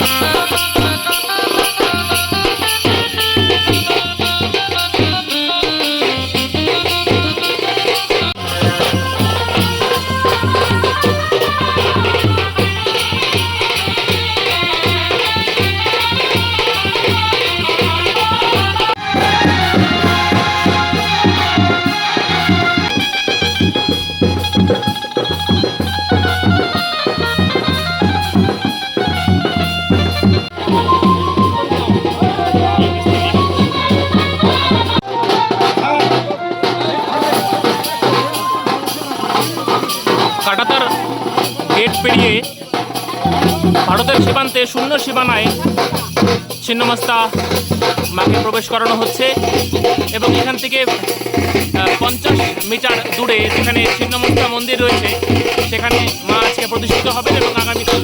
Música কাটাতার gate পেরিয়ে ভারতের সীমান্তে শূন্য সীমানায় ছিন্নমস্তা মাকে প্রবেশ করানো হচ্ছে এবং এখান থেকে পঞ্চাশ মিটার দূরে যেখানে ছিন্নমস্তা মন্দির রয়েছে, সেখানে মা আজকে প্রতিষ্ঠিত হবে এবং আগামীকাল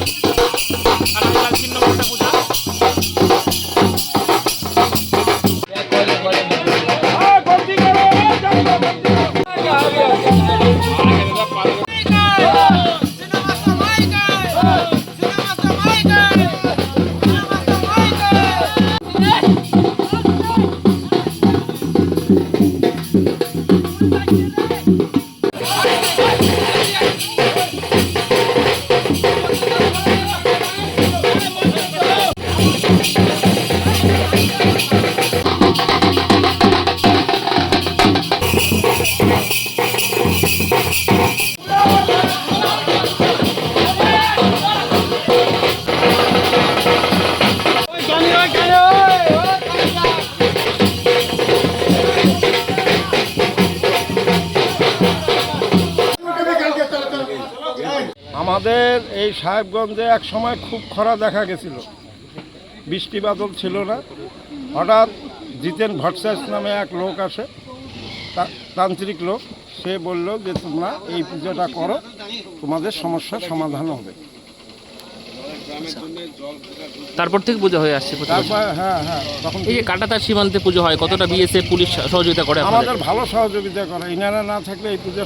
আমাদের এই সাহেবগঞ্জে এক সময় খুব খরা দেখা গেছিল। বৃষ্টি বাদল ছিল না। হঠাৎ জিতেন ভট্টাস নামে এক লোক আসে। তান্ত্রিক লোক সে বলল যে তোমরা এই পুজোটা করো তোমাদের সমস্যার সমাধান হবে। তারপর থেকে পুজো হয়ে আসছে তারপর হ্যাঁ হ্যাঁ তখন এই যে কাটাতার সীমান্তে পুজো হয় কতটা বিএসএফ পুলিশ সহযোগিতা করে? আমাদের ভালো সহযোগিতা করে। ইনারা না থাকলে এই পুজো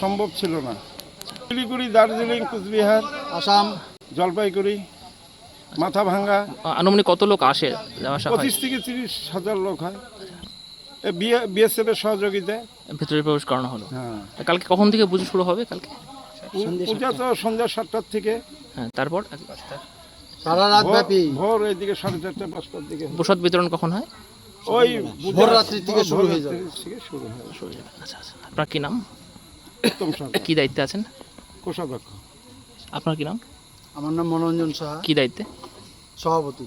সম্ভব ছিল না। শিলিগুড়ি দার্জিলিং কুচবিহার আসাম। জলপাইগুড়ি মাথা ভাঙ্গা আনুমানিক কত লোক আসে পঁচিশ থেকে তিরিশ হাজার লোক হয়। বিএসএফ এর সহযোগিতায়। ভেতরে প্রবেশ করানো হলো। হ্যাঁ। কালকে কখন থেকে পুজো শুরু হবে কালকে? পূজা তো সন্ধ্যা সাতটার থেকে। হ্যাঁ তারপর? সারা রাত ভোর- ব্যাপী। ভোর এইদিকে সাড়ে চারটে পাঁচটার দিকে। প্রসাদ বিতরণ কখন হয়? ওই ভোর রাত্রি থেকে শুরু হয়ে যাবে। শুরু হয় আচ্ছা আচ্ছা। আপনার কি নাম? উত্তম সরকার কি দায়িত্বে আছেন? কোষাধ্যক্ষ। আপনার কি নাম? আমার নাম মনোরঞ্জন সাহা। কি দায়িত্বে? সভাপতি।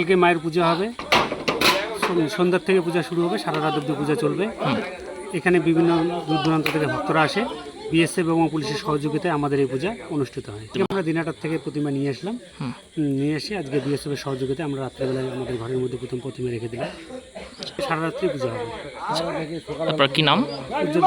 কালকে মায়ের পূজা হবে। সন্ধ্যার থেকে পূজা শুরু হবে সারা রাত অব্দি পূজা চলবে। এখানে বিভিন্ন দূর দূরান্ত থেকে ভক্তরা আসে। বিএসএফ এবং পুলিশের সহযোগিতায় আমাদের এই পূজা অনুষ্ঠিত হয়। আমরা দিনাটার থেকে প্রতিমা নিয়ে আসলাম। নিয়ে এসে আজকে বিএসএফ এর সহযোগিতায় আমরা রাত্রেবেলায় আমাদের ঘরের মধ্যে প্রথম প্রতিমা রেখে দিলাম। সারা রাত্রি পূজা হবে। আপনার কি নাম? উজ্জ্বল।